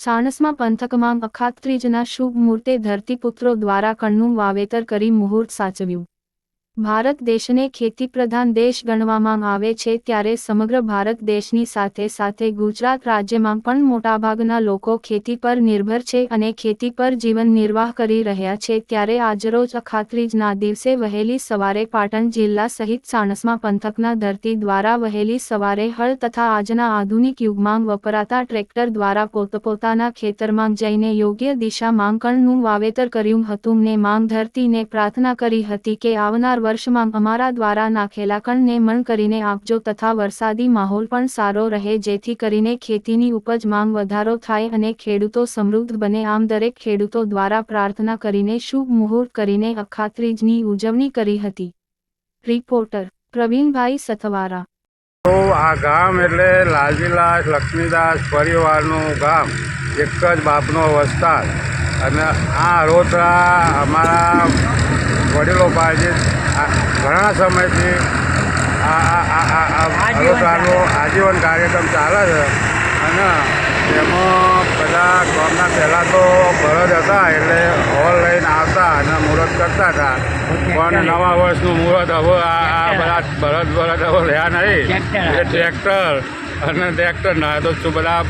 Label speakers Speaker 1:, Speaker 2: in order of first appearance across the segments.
Speaker 1: ચાણસ્મા પંથકમાં અખાત્રીજના શુભ મુહૂર્તે ધરતીપુત્રો દ્વારા કણનું વાવેતર કરી મુહૂર્ત સાચવ્યું. ભારત દેશને ખેતીપ્રધાન દેશ ગણવામાં આવે છે ત્યારે સમગ્ર ભારત દેશની સાથે સાથે ગુજરાત રાજ્યમાં પણ મોટાભાગના લોકો ખેતી પર નિર્ભર છે અને ખેતી પર જીવન નિર્વાહ કરી રહ્યા છે ત્યારે આજરોજ અખાત્રીજના દિવસે વહેલી સવારે પાટણ જિલ્લા સહિત સાણસમાં પંથકના ધરતી દ્વારા વહેલી સવારે હળ તથા આજના આધુનિક યુગમાં વપરાતા ટ્રેક્ટર દ્વારા પોતપોતાના ખેતરમાં જઈને યોગ્ય દિશામાં કણનું વાવેતર કર્યું હતું ને માંગ ધરતીને પ્રાર્થના કરી હતી કે આવનાર વર્ષમાં અમારા દ્વારા નાખેલા કણને મણ કરીને આપજો તથા વરસાદી માહોલ પણ સારો રહે, જેથી કરીને ખેતીની ઉપજ માંગ વધારો થાય અને ખેડૂતો સમૃદ્ધ બને. આમ દરેક ખેડૂતો દ્વારા પ્રાર્થના કરીને શુભ મુહૂર્ત કરીને અખાત્રીજની ઉજવણી કરી હતી. રિપોર્ટર પ્રવીણભાઈ સથવારા.
Speaker 2: આ ગામ એટલે લાલજીલાસ લક્ષ્મીદાસ પરિવારનું ગામ, એક જ બાપનો વસ્તાર અને આ રોતરા અમારા વડીલો પાસે ઘણા સમયથી આ આ આજીવન કાર્યક્રમ ચાલે છે. અને એમાં બધા ગામના પહેલાં તો ભરત હતા એટલે હોલ લઈને આવતા અને મુહૂર્ત કરતા હતા. પણ નવા વર્ષનું મુહૂર્ત હવે આ બધા ભરત ભરત હવે રહ્યા નહીં. એટલે ટ્રેક્ટર અને ટ્રેક્ટર ના તો શું બધા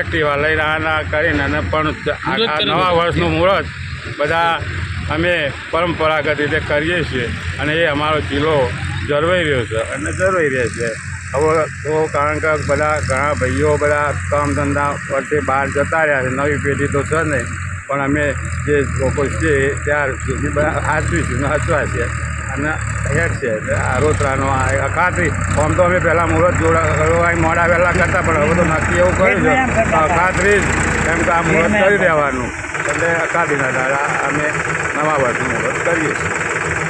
Speaker 2: એક્ટિવા લઈને આના કરીને અને પણ આ નવા વર્ષનું મુહૂર્ત બધા અમે પરંપરાગત રીતે કરીએ છીએ અને એ અમારો જિલ્લો જળવાઈ રહ્યો છે અને જળવાઈ રહે છે. હવે તો કારણ કે બધા ઘણા ભાઈઓ બધા કામ ધંધા પરથી બહાર જતા રહ્યા છે. નવી પેઢી તો છે નહીં. પણ અમે જે લોકો છે ત્યાર સુધી બધા હાચવીશું હાચવા છે. અને હેઠ છે. એટલે આ રોતરાનો આ ખાતરી આમ તો અમે પહેલાં મુહૂર્ત જોડા મોડા વહેલા કરતા પણ હવે તો નક્કી એવું કર્યું છે. ખાતરી એમ કે આ મુહૂર્ત કરી દેવાનું. એટલે અખાત્રીના દ્વારા અમે નવા વર્ષની મુહૂર્ત કરીએ છીએ.